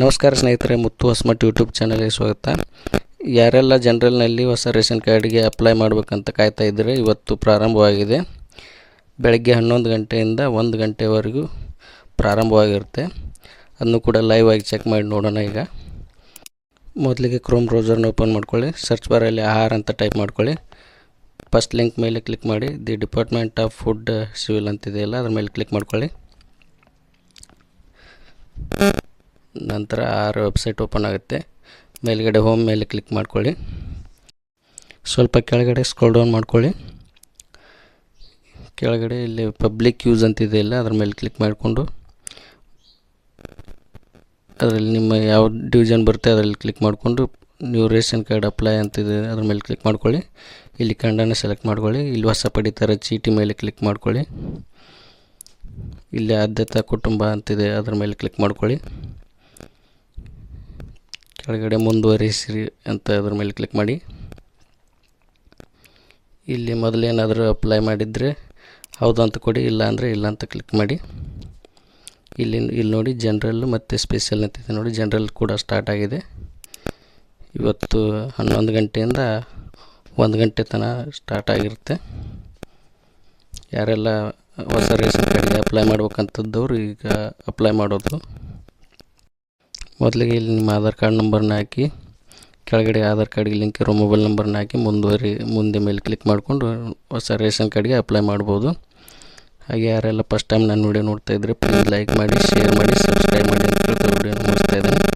ನಮಸ್ಕಾರ ಸ್ನೇಹಿತರೆ, ಮುತ್ತು ಹೊಸಮಠ ಯೂಟ್ಯೂಬ್ ಚಾನಲ್ಗೆ ಸ್ವಾಗತ. ಯಾರೆಲ್ಲ ಜನರಲ್ನಲ್ಲಿ ಹೊಸ ರೇಷನ್ ಕಾರ್ಡ್ಗೆ ಅಪ್ಲೈ ಮಾಡಬೇಕಂತ ಕಾಯ್ತಾ ಇದ್ದರೆ, ಇವತ್ತು ಪ್ರಾರಂಭವಾಗಿದೆ. ಬೆಳಗ್ಗೆ ಹನ್ನೊಂದು ಗಂಟೆಯಿಂದ ಒಂದು ಗಂಟೆವರೆಗೂ ಪ್ರಾರಂಭವಾಗಿರುತ್ತೆ. ಅದನ್ನು ಕೂಡ ಲೈವ್ ಆಗಿ ಚೆಕ್ ಮಾಡಿ ನೋಡೋಣ ಈಗ. ಮೊದಲಿಗೆ ಕ್ರೋಮ್ ರೋಜರ್ನ ಓಪನ್ ಮಾಡ್ಕೊಳ್ಳಿ. ಸರ್ಚ್ ಬಾರಲ್ಲಿ ಆಹಾರ ಅಂತ ಟೈಪ್ ಮಾಡ್ಕೊಳ್ಳಿ. ಫಸ್ಟ್ ಲಿಂಕ್ ಮೇಲೆ ಕ್ಲಿಕ್ ಮಾಡಿ. The department of food civil ಅಂತಿದೆಯಲ್ಲ ಅದ್ರ ಮೇಲೆ ಕ್ಲಿಕ್ ಮಾಡ್ಕೊಳ್ಳಿ. ನಂತರ ಆರ್ ವೆಬ್ಸೈಟ್ ಓಪನ್ ಆಗುತ್ತೆ. ಮೇಲ್ಗಡೆ ಹೋಮ್ ಮೇಲೆ ಕ್ಲಿಕ್ ಮಾಡ್ಕೊಳ್ಳಿ. ಸ್ವಲ್ಪ ಕೆಳಗಡೆ ಸ್ಕ್ರೋಲ್ ಡೌನ್ ಮಾಡ್ಕೊಳ್ಳಿ. ಕೆಳಗಡೆ ಇಲ್ಲಿ ಪಬ್ಲಿಕ್ ಯೂಸ್ ಅಂತಿದೆಯಲ್ಲ ಅದ್ರ ಮೇಲೆ ಕ್ಲಿಕ್ ಮಾಡಿಕೊಂಡು. ಅದರಲ್ಲಿ ನಿಮ್ಮ ಯಾವ ಡಿವಿಷನ್ ಬರುತ್ತೆ ಅದರಲ್ಲಿ ಕ್ಲಿಕ್ ಮಾಡಿಕೊಂಡು. ನೀವು ರೇಷನ್ ಕಾರ್ಡ್ ಅಪ್ಲೈ ಅಂತಿದೆ ಅದ್ರ ಮೇಲೆ ಕ್ಲಿಕ್ ಮಾಡ್ಕೊಳ್ಳಿ. ಇಲ್ಲಿ ಕನ್ನಡನ ಸೆಲೆಕ್ಟ್ ಮಾಡ್ಕೊಳ್ಳಿ. ಇಲ್ಲಿ ಹೊಸ ಪಡಿತರ, ಚೀಟಿ ಮೇಲೆ ಕ್ಲಿಕ್ ಮಾಡ್ಕೊಳ್ಳಿ. ಇಲ್ಲಿ ಆದ್ಯತಾ ಕುಟುಂಬ ಅಂತಿದೆ ಅದ್ರ ಮೇಲೆ ಕ್ಲಿಕ್ ಮಾಡ್ಕೊಳ್ಳಿ. ಕೆಳಗಡೆ ಮುಂದುವರಿಸಿರಿ ಅಂತ ಅದ್ರ ಮೇಲೆ ಕ್ಲಿಕ್ ಮಾಡಿ. ಇಲ್ಲಿ ಮೊದಲೇನಾದರೂ ಅಪ್ಲೈ ಮಾಡಿದರೆ ಹೌದು ಅಂತ ಕೊಡಿ, ಇಲ್ಲ ಅಂದರೆ ಇಲ್ಲ ಅಂತ ಕ್ಲಿಕ್ ಮಾಡಿ. ಇಲ್ಲಿ ಇಲ್ಲಿ ನೋಡಿ ಜನ್ರಲ್ ಮತ್ತು ಸ್ಪೆಷಲ್ ಅಂತಿದೆ ನೋಡಿ ಜನ್ರಲ್ ಕೂಡ ಸ್ಟಾರ್ಟ್ ಆಗಿದೆ. ಇವತ್ತು ಹನ್ನೊಂದು ಗಂಟೆಯಿಂದ ಒಂದು ಗಂಟೆ ತನಕ ಸ್ಟಾರ್ಟ್ ಆಗಿರುತ್ತೆ. ಯಾರೆಲ್ಲ ಹೊಸ ರೇಷನ್ ಕಾರ್ಡ್ಗೆ ಅಪ್ಲೈ ಮಾಡ್ಬೇಕಂತದ್ದವ್ರು ಈಗ ಅಪ್ಲೈ ಮಾಡೋದು. ಮೊದಲಿಗೆ ಇಲ್ಲಿ ನಿಮ್ಮ ಆಧಾರ್ ಕಾರ್ಡ್ ನಂಬರ್ನ ಹಾಕಿ, ಕೆಳಗಡೆ ಆಧಾರ್ ಕಾರ್ಡ್ಗೆ ಲಿಂಕ್ ಇರೋ ಮೊಬೈಲ್ ನಂಬರ್ನ ಹಾಕಿ ಮುಂದುವರಿ, ಮುಂದೆ ಮೇಲೆ ಕ್ಲಿಕ್ ಮಾಡಿಕೊಂಡು ಹೊಸ ರೇಷನ್ ಕಾರ್ಡ್ಗೆ ಅಪ್ಲೈ ಮಾಡ್ಬೋದು. ಹಾಗೆ ಯಾರೆಲ್ಲ ಫಸ್ಟ್ ಟೈಮ್ ನಾನು ವೀಡಿಯೋ ನೋಡ್ತಾ ಇದ್ದರೆ ಪ್ಲೀಸ್ ಲೈಕ್ ಮಾಡಿ ಶೇರ್ ಮಾಡಿ ಸಬ್ಸ್ಕ್ರೈಬ್ ಮಾಡಿ ಅಂತ